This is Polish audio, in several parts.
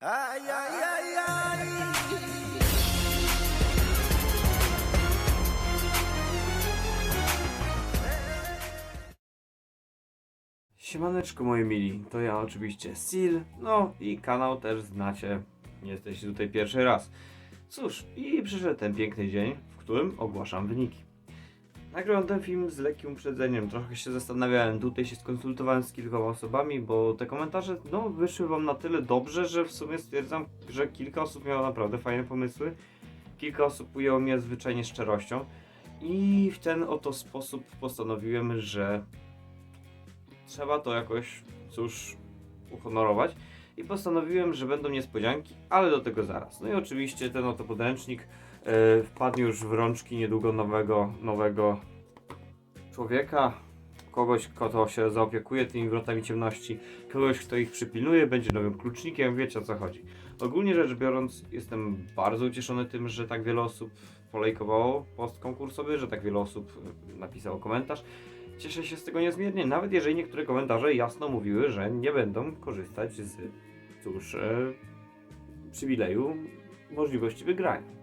Ay, ay, ay, ay. Siemaneczko moi mili, to ja oczywiście Sil, no i kanał też znacie, nie jesteście tutaj pierwszy raz. Cóż, i przyszedł ten piękny dzień, w którym ogłaszam wyniki. Nagrałem ten film z lekkim uprzedzeniem, trochę się zastanawiałem, tutaj się skonsultowałem z kilkoma osobami, bo te komentarze no, wyszły wam na tyle dobrze, że w sumie stwierdzam, że kilka osób miało naprawdę fajne pomysły, kilka osób ujęło mnie zwyczajnie szczerością i w ten oto sposób postanowiłem, że trzeba to jakoś, cóż, uhonorować. I postanowiłem, że będą niespodzianki, ale do tego zaraz. No i oczywiście ten oto podręcznik wpadł już w rączki niedługo nowego, nowego człowieka. Kogoś, kto się zaopiekuje tymi wrotami ciemności, kogoś, kto ich przypilnuje, będzie nowym klucznikiem, wiecie o co chodzi. Ogólnie rzecz biorąc, jestem bardzo ucieszony tym, że tak wiele osób polejkowało post konkursowy, że tak wiele osób e, napisało komentarz. Cieszę się z tego niezmiernie, nawet jeżeli niektóre komentarze jasno mówiły, że nie będą korzystać z, cóż, e, przywileju możliwości wygrania.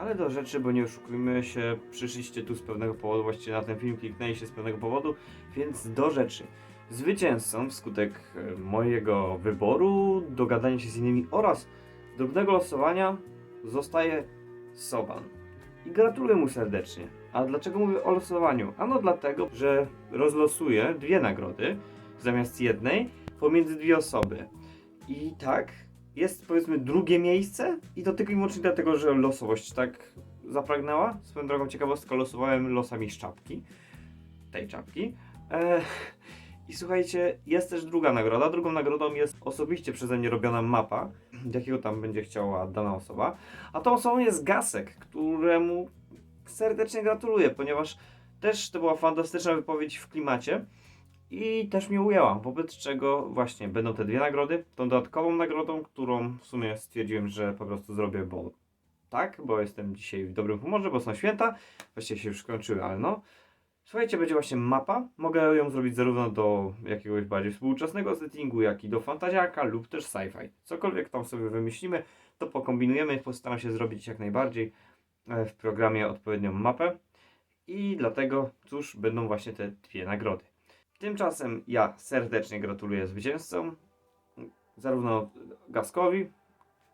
Ale do rzeczy, bo nie oszukujmy się, przyszliście tu z pewnego powodu, właściwie na ten film kliknęliście z pewnego powodu, więc do rzeczy. Zwycięzcą wskutek e, mojego wyboru, dogadania się z innymi oraz drobnego losowania zostaje Soban. I gratuluję mu serdecznie. A dlaczego mówię o losowaniu? Ano dlatego, że rozlosuję dwie nagrody zamiast jednej pomiędzy dwie osoby. I tak, jest powiedzmy drugie miejsce i to tylko i wyłącznie dlatego, że losowość tak zapragnęła. Swoją drogą ciekawostką losowałem losami z czapki. Tej czapki. Eee, I słuchajcie, jest też druga nagroda. Drugą nagrodą jest osobiście przeze mnie robiona mapa, jakiego tam będzie chciała dana osoba. A tą osobą jest Gasek, któremu serdecznie gratuluję, ponieważ też to była fantastyczna wypowiedź w klimacie i też mnie ujęła, wobec czego właśnie będą te dwie nagrody. Tą dodatkową nagrodą, którą w sumie stwierdziłem, że po prostu zrobię, bo tak, bo jestem dzisiaj w dobrym humorze, bo są święta, właściwie się już skończyły, ale no. Słuchajcie, będzie właśnie mapa. Mogę ją zrobić zarówno do jakiegoś bardziej współczesnego settingu, jak i do fantaziaka lub też sci-fi. Cokolwiek tam sobie wymyślimy, to pokombinujemy. Postaram się zrobić jak najbardziej e, w programie odpowiednią mapę. I dlatego, cóż, będą właśnie te dwie nagrody. Tymczasem ja serdecznie gratuluję zwycięzcom. Zarówno Gaskowi,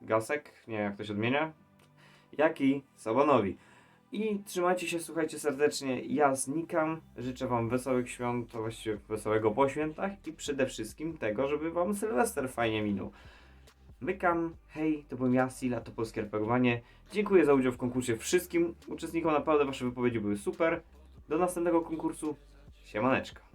Gasek, nie jak to się odmienia, jak i Sabanowi. I trzymajcie się, słuchajcie serdecznie. Ja znikam. Życzę Wam wesołych świąt, właściwie wesołego po świętach i przede wszystkim tego, żeby Wam Sylwester fajnie minął. Mykam, hej, to byłem ja, Sila, to Polskie RPGowanie. Dziękuję za udział w konkursie wszystkim uczestnikom, naprawdę Wasze wypowiedzi były super. Do następnego konkursu, siemaneczko.